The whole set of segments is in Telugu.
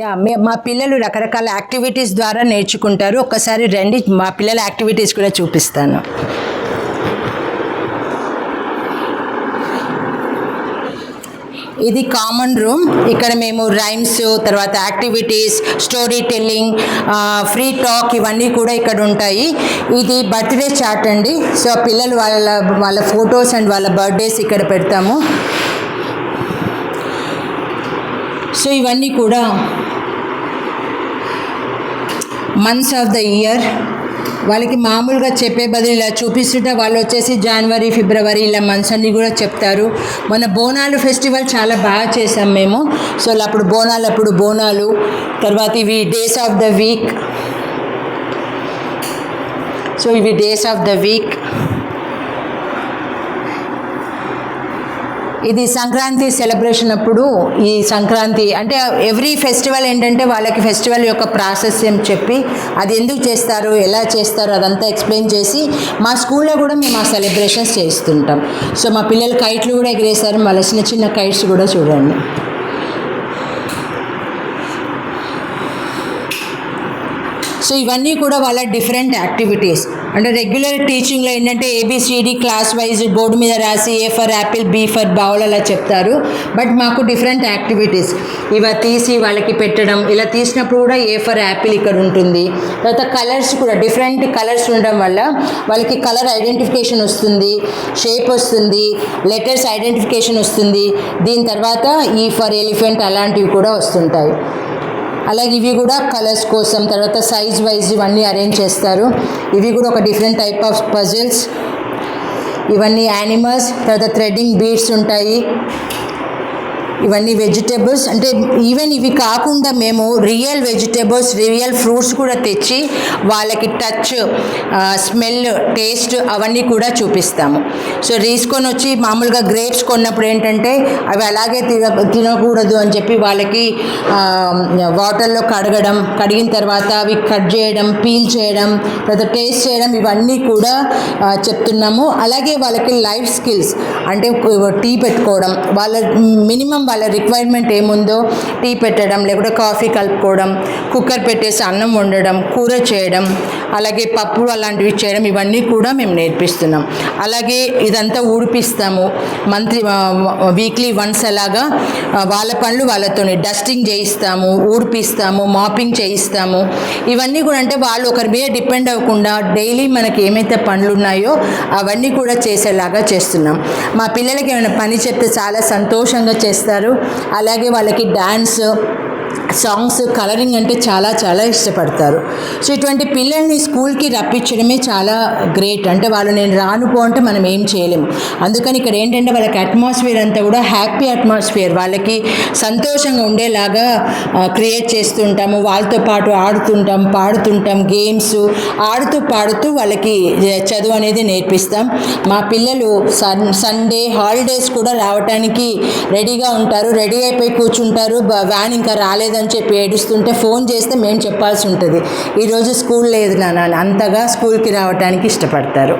యా మే- మా పిల్లలు రకరకాల యాక్టివిటీస్ ద్వారా నేర్చుకుంటారు. ఒక్కసారి రండి మా పిల్లల యాక్టివిటీస్ కూడా చూపిస్తాను. ఇది కామన్ రూమ్. ఇక్కడ మేము రైమ్స్ తర్వాత activities story telling free talk ఇవన్నీ కూడా ఇక్కడ ఉంటాయి. ఇది బర్త్డే చాట్ అండి. సో పిల్లలు వాళ్ళ వాళ్ళ ఫొటోస్ అండ్ వాళ్ళ బర్త్డేస్ ఇక్కడ పెడతాము. సో ఇవన్నీ కూడా మంత్స్ ఆఫ్ ద ఇయర్ వాళ్ళకి మామూలుగా చెప్పే బదులు ఇలా చూపిస్తుంటే వాళ్ళు వచ్చేసి జనవరి ఫిబ్రవరి ఇలా మంత్స్ అన్ని కూడా చెప్తారు. మన బోనాలు ఫెస్టివల్ చాలా బాగా చేసాం మేము. సో అప్పుడు బోనాలు అప్పుడు బోనాలు తర్వాత ఇవి days of the week so ఇవి డేస్ ఆఫ్ ద వీక్ ఇది సంక్రాంతి సెలబ్రేషన్ అప్పుడు ఈ సంక్రాంతి అంటే ఎవ్రీ ఫెస్టివల్ ఏంటంటే వాళ్ళకి ఫెస్టివల్ యొక్క ప్రాసెస్ ఏం చెప్పి అది ఎందుకు చేస్తారు ఎలా చేస్తారు అదంతా ఎక్స్ప్లెయిన్ చేసి మా స్కూల్లో కూడా మేము ఆ సెలబ్రేషన్స్ చేస్తుంటాం. సో మా పిల్లలు కైట్లు కూడా ఎగిరేశారు వాళ్ళ చిన్న చిన్న కైట్స్ కూడా చూడండి. సో ఇవన్నీ కూడా వాళ్ళ డిఫరెంట్ యాక్టివిటీస్ అంటే రెగ్యులర్ టీచింగ్లో ఏంటంటే ఏబిసిడి క్లాస్ వైజ్ బోర్డు మీద రాసి A for apple B for bowl అలా చెప్తారు. బట్ మాకు డిఫరెంట్ యాక్టివిటీస్ ఇవి తీసి వాళ్ళకి పెట్టడం ఇలా తీసినప్పుడు కూడా ఏ ఫర్ యాపిల్ ఇక్కడ ఉంటుంది. తర్వాత కలర్స్ కూడా డిఫరెంట్ కలర్స్ ఉండడం వల్ల వాళ్ళకి కలర్ ఐడెంటిఫికేషన్ వస్తుంది షేప్ వస్తుంది లెటర్స్ ఐడెంటిఫికేషన్ వస్తుంది. దీని తర్వాత ఈ ఫర్ ఎలిఫెంట్ అలాంటివి కూడా వస్తుంటాయి. అలాగే ఇవి కూడా కలర్స్ కోసం తర్వాత సైజ్ వైజ్ ఇవన్నీ అరేంజ్ చేస్తారు. ఇవి కూడా ఒక డిఫరెంట్ టైప్ ఆఫ్ పజిల్స్ ఇవన్నీ యానిమల్స్ తర్వాత థ్రెడ్డింగ్ బీడ్స్ ఉంటాయి. ఇవన్నీ వెజిటేబుల్స్. అంటే ఈవెన్ ఇవి కాకుండా మేము రియల్ వెజిటేబుల్స్ రియల్ ఫ్రూట్స్ కూడా తెచ్చి వాళ్ళకి టచ్ స్మెల్ టేస్ట్ అవన్నీ కూడా చూపిస్తాము. సో తీసుకొని వచ్చి మామూలుగా గ్రేప్స్ కొన్నప్పుడు ఏంటంటే అవి అలాగే తిన తినకూడదు అని చెప్పి వాళ్ళకి వాటర్లో కడగడం కడిగిన తర్వాత అవి కట్ చేయడం పీల్ చేయడం తర్వాత టేస్ట్ చేయడం ఇవన్నీ కూడా చెప్తున్నాము. అలాగే వాళ్ళకి లైఫ్ స్కిల్స్ అంటే టీ పెట్టుకోవడం వాళ్ళ మినిమం వాళ్ళ రిక్వైర్మెంట్ ఏముందో టీ పెట్టడం లేకపోతే కాఫీ కలుపుకోవడం కుక్కర్ పెట్టేసి అన్నం వండడం కూర చేయడం అలాగే పప్పు అలాంటివి చేయడం ఇవన్నీ కూడా మేము నేర్పిస్తున్నాం. అలాగే ఇదంతా ఊడిపిస్తాము. మంత్లీ వీక్లీ వన్స్ అలాగా వాళ్ళ పనులు వాళ్ళతోని. డస్టింగ్ చేయిస్తాము ఊడిపిస్తాము మాపింగ్ చేయిస్తాము. ఇవన్నీ కూడా అంటే వాళ్ళు ఒకరి మీద డిపెండ్ అవ్వకుండా డైలీ మనకి ఏమైతే పనులు ఉన్నాయో అవన్నీ కూడా చేసేలాగా చేస్తున్నాం. మా పిల్లలకి ఏమైనా పని చెప్తే చాలా సంతోషంగా చేస్తారు. అలాగే వాళ్ళకి డ్యాన్స్ సాంగ్స్ కలరింగ్ అంటే చాలా చాలా ఇష్టపడతారు. సో ఇటువంటి పిల్లల్ని స్కూల్కి రప్పించడమే చాలా గ్రేట్ అంటే వాళ్ళు నేను రాను పో అంటే మనం ఏం చేయలేము అందుకని ఇక్కడ ఏంటంటే వాళ్ళకి అట్మాస్ఫియర్ అంతా కూడా హ్యాపీ అట్మాస్ఫియర్ వాళ్ళకి సంతోషంగా ఉండేలాగా క్రియేట్ చేస్తుంటాము. వాళ్ళతో పాటు ఆడుతుంటాం పాడుతుంటాం గేమ్స్ ఆడుతూ పాడుతూ వాళ్ళకి చదువు అనేది నేర్పిస్తాం. మా పిల్లలు సన్ సండే హాలిడేస్ కూడా రావడానికి రెడీగా ఉంటారు. రెడీ అయిపోయి కూర్చుంటారు. వ్యాన్ ఇంకా రాలేదని చెప్పి ఏడుస్తుంటే ఫోన్ చేస్తే మేము చెప్పాల్సి ఉంటుంది. ఈరోజు స్కూల్ లేదు నాన్న అంతగా స్కూల్కి రావడానికి ఇష్టపడతారు.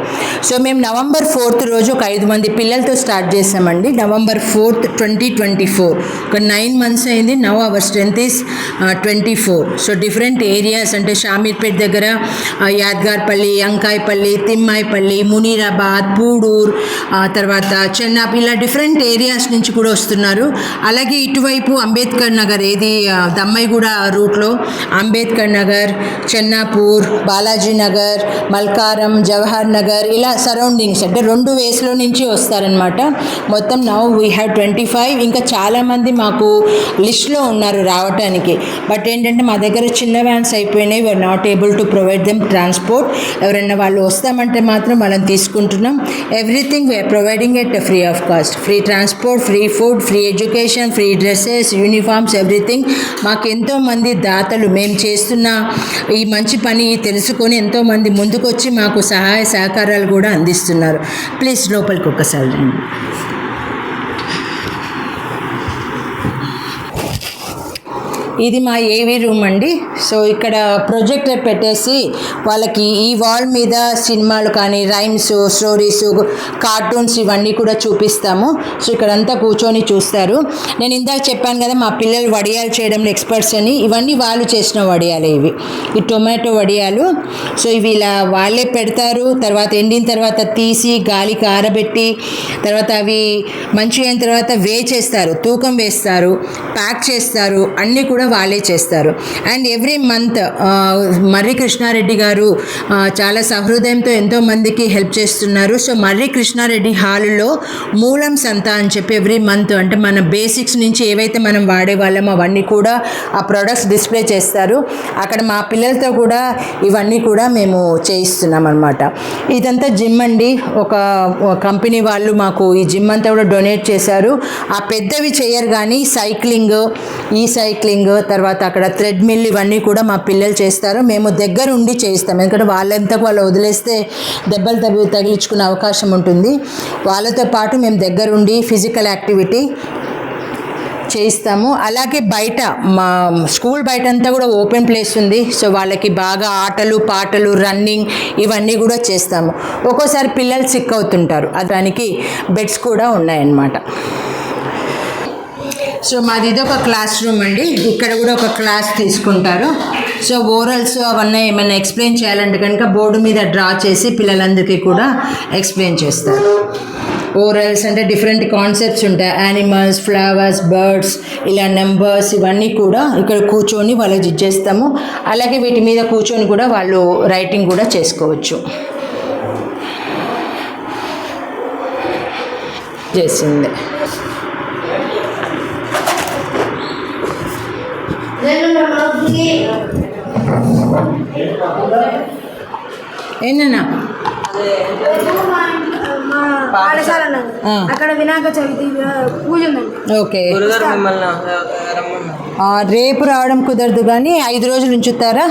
సో మేము నవంబర్ ఫోర్త్ రోజు ఒక ఐదు మంది పిల్లలతో స్టార్ట్ చేసామండి November fourth twenty twenty four. ఒక నైన్ మంత్స్ అయింది. Now our strength is twenty four. So different areas అంటే షామీర్పేట్ దగ్గర యాద్గార్పల్లి అంకాయపల్లి తిమ్మాయిపల్లి మునీరాబాద్ పూడూర్ ఆ, తర్వాత చెన్నాప్ ఇలా డిఫరెంట్ ఏరియాస్ నుంచి కూడా వస్తున్నారు. అలాగే ఇటువైపు అంబేద్కర్ నగర్ ఏది ఆ, రూట్లో అంబేద్కర్ నగర్ చెన్నాపూర్ బాలాజీ నగర్ మల్కారం జవహర్ నగర్ ఇలా సరౌండింగ్స్ అంటే రెండు వేస్లో నుంచి వస్తారనమాట మొత్తం now we have twenty five. ఇంకా చాలామంది మాకు లిస్ట్లో ఉన్నారు రావటానికి. బట్ ఏంటంటే మా దగ్గర చిన్న వ్యాన్స్ అయిపోయినాయి. We are not able to provide them transport ఎవరైనా వాళ్ళు వస్తామంటే మాత్రం మనం తీసుకుంటున్నాం. Everything we are providing at free of cost free transport free food free education free dresses uniforms everything మాకు ఎంతోమంది దాతలు మేము చేస్తున్న ఈ మంచి పని తెలుసుకొని ఎంతోమంది ముందుకొచ్చి మాకు సహాయ సహకారాలు కూడా అందిస్తున్నారు. ప్లీజ్ లోపలికి ఒకసారి రండి. ఇది మా ఏవీ రూమ్ అండి. సో ఇక్కడ ప్రొజెక్టర్ పెట్టేసి వాళ్ళకి ఈ వాల్ మీద సినిమాలు కానీ రైమ్స్ స్టోరీస్ కార్టూన్స్ ఇవన్నీ కూడా చూపిస్తాము. సో ఇక్కడంతా కూర్చొని చూస్తారు. నేను ఇందాక చెప్పాను కదా మా పిల్లలు వడియాలు చేయడంలో ఎక్స్పర్ట్స్ అని. ఇవన్నీ వాళ్ళు చేసిన వడియాలు ఇవి. ఈ టొమాటో వడియాలు. సో ఇవి ఇలా వాళ్ళే పెడతారు. తర్వాత ఎండిన తర్వాత తీసి గాలికి ఆరబెట్టి తర్వాత అవి మంచిగా అయిన తర్వాత వే చేస్తారు తూకం వేస్తారు. ప్యాక్ చేస్తారు. అన్నీ కూడా వాళ్ళే చేస్తారు. And every month Marri Krishna Reddy గారు చాలా సహృదయంతో ఎంతో మందికి హెల్ప్ చేస్తున్నారు. సో మర్రి కృష్ణారెడ్డి హాల్లో మూలం సంత అని చెప్పి ఎవ్రీ మంత్ అంటే మన బేసిక్స్ నుంచి ఏవైతే మనం వాడే వాళ్ళమో అవన్నీ కూడా ఆ ప్రొడక్ట్స్ డిస్ప్లే చేస్తారు. అక్కడ మా పిల్లలతో కూడా ఇవన్నీ కూడా మేము చేయిస్తున్నాం అనమాట ఇదంతా జిమ్ అండి. ఒక కంపెనీ వాళ్ళు మాకు ఈ జిమ్ అంతా కూడా డొనేట్ చేశారు. ఆ పెద్దవి చేయరు కానీ సైక్లింగ్ ఈ సైక్లింగ్ తర్వాత అక్కడ థ్రెడ్మిల్ ఇవన్నీ కూడా మా పిల్లలు చేస్తారు. మేము దగ్గర ఉండి చేయిస్తాం. ఎందుకంటే వాళ్ళంతకు వాళ్ళు వదిలేస్తే దెబ్బలు తగి తగిలించుకునే అవకాశం ఉంటుంది. వాళ్ళతో పాటు మేము దగ్గరుండి ఫిజికల్ యాక్టివిటీ చేయిస్తాము. అలాగే బయట మా స్కూల్ బయట అంతా కూడా ఓపెన్ ప్లేస్ ఉంది. సో వాళ్ళకి బాగా ఆటలు పాటలు రన్నింగ్ ఇవన్నీ కూడా చేస్తాము. ఒక్కోసారి పిల్లలు సిక్ అవుతుంటారు. దానికి బెడ్స్ కూడా ఉన్నాయన్నమాట. సో మాది ఇది ఒక క్లాస్ రూమ్ అండి. ఇక్కడ కూడా ఒక క్లాస్ తీసుకుంటారు. సో ఓరల్స్ అవన్నీ ఏమైనా ఎక్స్ప్లెయిన్ చేయాలంటే కనుక బోర్డు మీద డ్రా చేసి పిల్లలందరికీ కూడా ఎక్స్ప్లెయిన్ చేస్తారు. ఓరల్స్ అంటే డిఫరెంట్ కాన్సెప్ట్స్ ఉంటాయి. యానిమల్స్ ఫ్లవర్స్ బర్డ్స్ ఇలా నెంబర్స్ ఇవన్నీ కూడా ఇక్కడ కూర్చొని వాళ్ళకి చేస్తాము. అలాగే వీటి మీద కూర్చొని కూడా వాళ్ళు రైటింగ్ కూడా చేసుకోవచ్చు. చేసింది. ఏంటన్నా పాఠశాల. అక్కడ వినాయక చవితి పూజ ఓకే. రేపు రావడం కుదరదు కానీ ఐదు రోజులు ఉంచుతారా?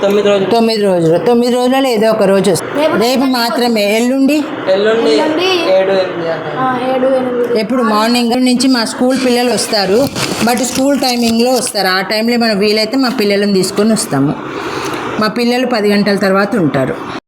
తొమ్మిది రోజులు. తొమ్మిది రోజులు. తొమ్మిది రోజులలో ఏదో ఒక రోజు వస్తుంది. రేపు మాత్రమే. ఎల్లుండి? ఎల్లుండి ఎల్లుండి. ఏడు ఎనిమిది అట్లా. ఆ, ఏడు ఎనిమిది. ఎప్పుడు మార్నింగ్ నుంచి మా స్కూల్ పిల్లలు వస్తారు. బట్ స్కూల్ టైమింగ్లో వస్తారు. ఆ టైంలో మనం వీలైతే మా పిల్లలను తీసుకొని వస్తాము. మా పిల్లలు పది గంటల తర్వాత ఉంటారు.